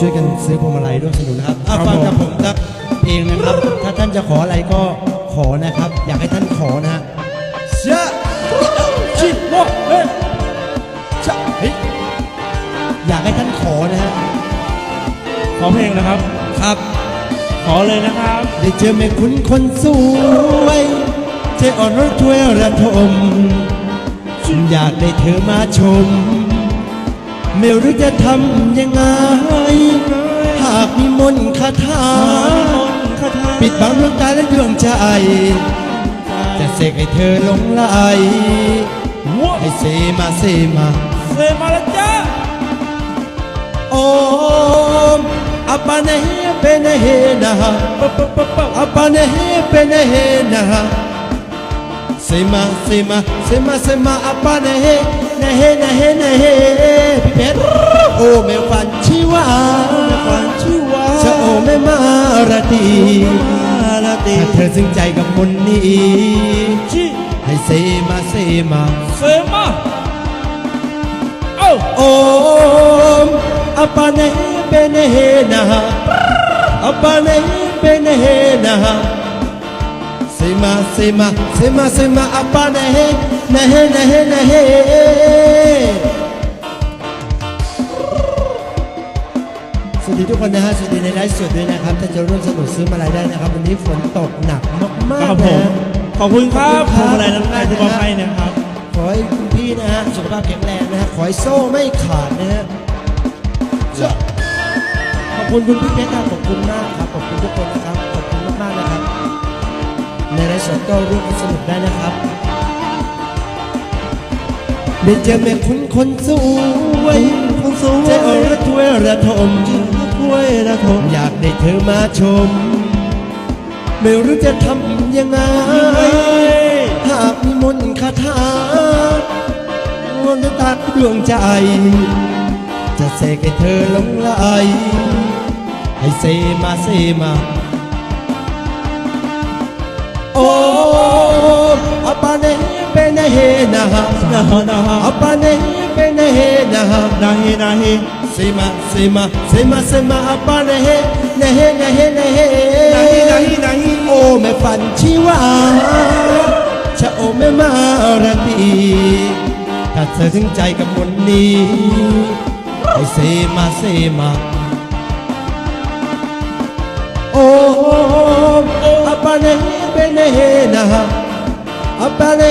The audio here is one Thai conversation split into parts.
ช่วยกันซื้อพวงมาลัยร่วมสนุนนะครับอะครับฟังผมกับผมสักเพลงนะครับ ถ้าท่านจะขออะไรก็ขอนะครับ อยากให้ท่านขอนะฮะเชื่อชิโมเฮ้ยชะเฮ้ยอยากให้ท่านขอนะฮะขอเพลงนะครับ ครับ ขอเลยนะครับ ได้เจอแม่คุณคนสวยใจอ่อนรถถ้วยระทมฉันอยากได้เธอมาชม ไม่รู้จะทำยังไงหากมีมนต์คาถา ปิดบังดวงตาและดวงใจ จะเสกให้เธอหลงไหลให้เซมาเซมาเซมาแล้วจ้าโอมอัปปะเนเปเนเฮนะปะปะปะปะอัปปะเนเปเนเฮนะเซมาเซมาเซมาเซมาอัปปะเนเฮนะเฮนะเฮนะเฮพี่เพชรโอ้แม่ ตรีถ้าเธอซึ้งใจกับมนต์นี้ชิให้เซมาเซมาเซมาเอ้าโอมอัปปะเนเปเนเฮนะอัปปะเนเปเนเฮนะเซมาเซมาเซมาเซมาอัปปะเนเฮนะเฮนะเฮนะเฮ วัสดีทุกคนนะฮะสวัสดีในไลฟ์สดด้วยนะครับถ้าจะร่วมสนุกซื้อมาลัยได้นะครับ วันนี้ฝนตกหนักมากครับๆผนะม ฮะ ขอบคุณครับขพอบวงคุณครับมาลัยน้ำใจที่มอบให้นะครับ ขอให้คุณพี่นะฮะสุขภาพแข็งแรงนะฮะขอให้โซ่ไม่ขาดนะฮะขอบคุณคุณพี่เพชรครับขอบคุณมากครับขอบคุณทุกคนนะครับขอบคุณมากๆนะครับ ในไลฟ์สดก็ร่วมกันสนุกได้นะครับได้เจอแม่คุณคนสวยคนสวยใจอ่อนระทวยระทม มาชม ไม่รู้จะทำยังไง หากมีมนต์คาถามนต์ตัดดวงใจ จะเสกให้เธอหลงไหลให้เซมาเซมา โอ้อัปปะเนเปเนเฮนะฮะนะฮะนะฮะอัปปะเนเปเนเฮนะฮะนะเฮนเฮเนเฮ เนเฮนาฮีนาฮีนาฮีโอ้แม่ฝันชีวาชะโอแม่มาราตรีถ้าเธอถึงใจกับมนต์นี้ให้เซมาเซมาโอ้อัปปะเนเปเนเฮนะฮะอัปปะเน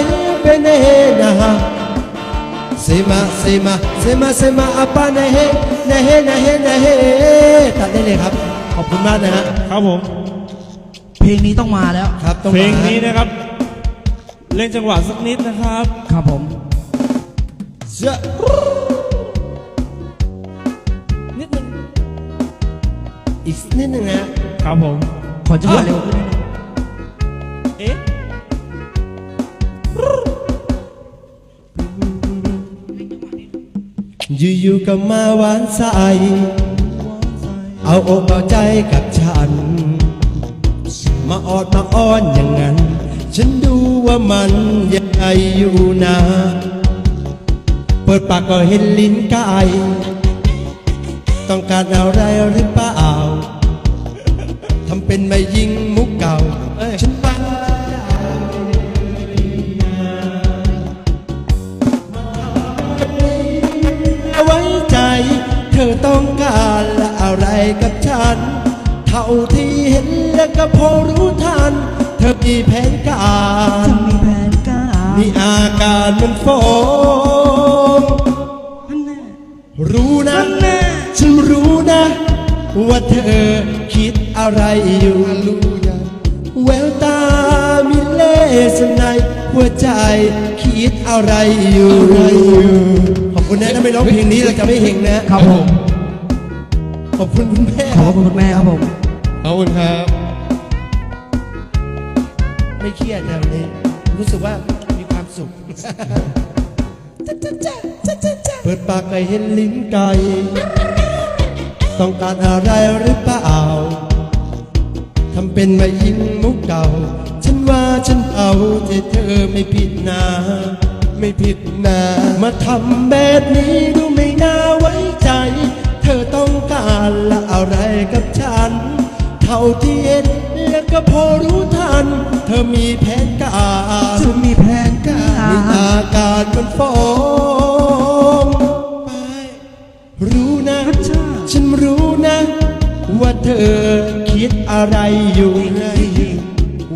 เปเนเฮนะฮะเซ มาเซมาเซมาเซมาอัปปะเนเฮเนเฮเนเฮเนเฮตัดได้เลยครับ ขอบคุณมากนะฮะครับผม เพลงนี้ต้องมาแล้ว ครับต้องเพลงมานี้นะครับ เล่นจังหวะสักนิดนะครับ ครับผมเชื่อนิดนึงอีกนิดหนึ่งนะครับผม ขอจังหวะเร็วขึ้น อยู่ๆก็มาหวานใส เอาอกเอาใจกับฉัน มาออดมาอ้อนอย่างนั้น ฉันดูว่ามันยังไงอยู่นะ เปิดปากก็เห็นลิ้นกาย ต้องการอะไรหรือเปล่า ทำเป็นไม่ยิง ต้องการละอะไรกับฉัน เท่าที่เห็นแล้วก็พอรู้ทัน เธอมีแผนการจะมีแผนการมีอาการมันฟ้องนั่นแน่รู้นะ ฉันรู้นะ ว่าเธอคิดอะไรอยู่รู้ยังแววตามีเล่ห์สนายหัวใจคิดอะไรอยู่ขอบ คุณนะถ้าไม่ร้องเพลงนี้เราจะไม่เฮงนะครับผม ขอบคุณคุณแม่ขอบคุณคุณแม่ครับผม ขอบคุณครับ ไม่เครียดนะวันนี้รู้สึกว่ามีความสุขเปิดปากไปเห็นลิ้นไก่ต้องการอะไรหรือเปล่าทำเป็นมายิงมุกเก่า ฉันว่าฉันเอาแต่เธอไม่ผิดนะ ไม่ผิดนะมาทำแบบนี้ดูไม่น่าไว้ใจ เธอต้องการละอะไรกับฉัน เท่าที่เห็นแล้วก็พอรู้ทัน เธอมีแผนการจะมีแผนการมีอาการมันฟ้องไปรู้นะ ฉันรู้นะ ว่าเธอคิดอะไรอยู่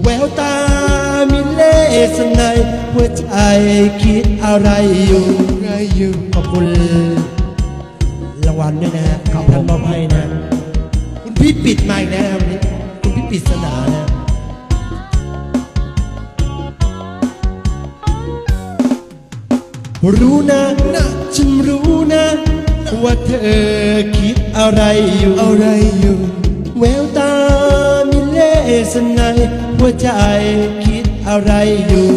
แววตา มีเล่ห์เสน่ห์หัวใจคิดอะไรอยู่ ขอบคุณรางวัลด้วยนะฮะท่านมอบให้นะ คุณพี่ปิดมาอีกแล้ววันนี้ คุณพี่ปิดสนานะ รู้นะนะ ฉันรู้นะ ว่าเธอคิดอะไรอยู่อะไรอยู่ แววตามีเล่ห์เสน่ห์หัวใจคิด อะไรอยู่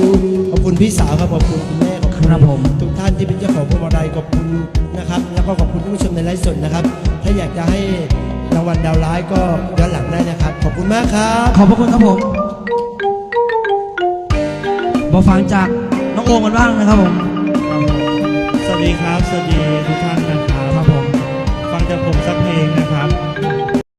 ขอบคุณพี่สาวครับ ขอบคุณคุณแม่ขอบคุณครับผม ทุกท่านที่เป็นเจ้าของพวงมาลัยขอบคุณนะครับ แล้วก็ขอบคุณผู้ชมในไลฟ์สดนะครับ ถ้าอยากจะให้รางวัลดาวร้ายก็ย้อนหลังได้นะครับ ขอบคุณมากครับขอบพระคุณครับผมมาฟังจากน้องโอมกันบ้างนะครับผม สวัสดีครับ สวัสดีทุกท่าน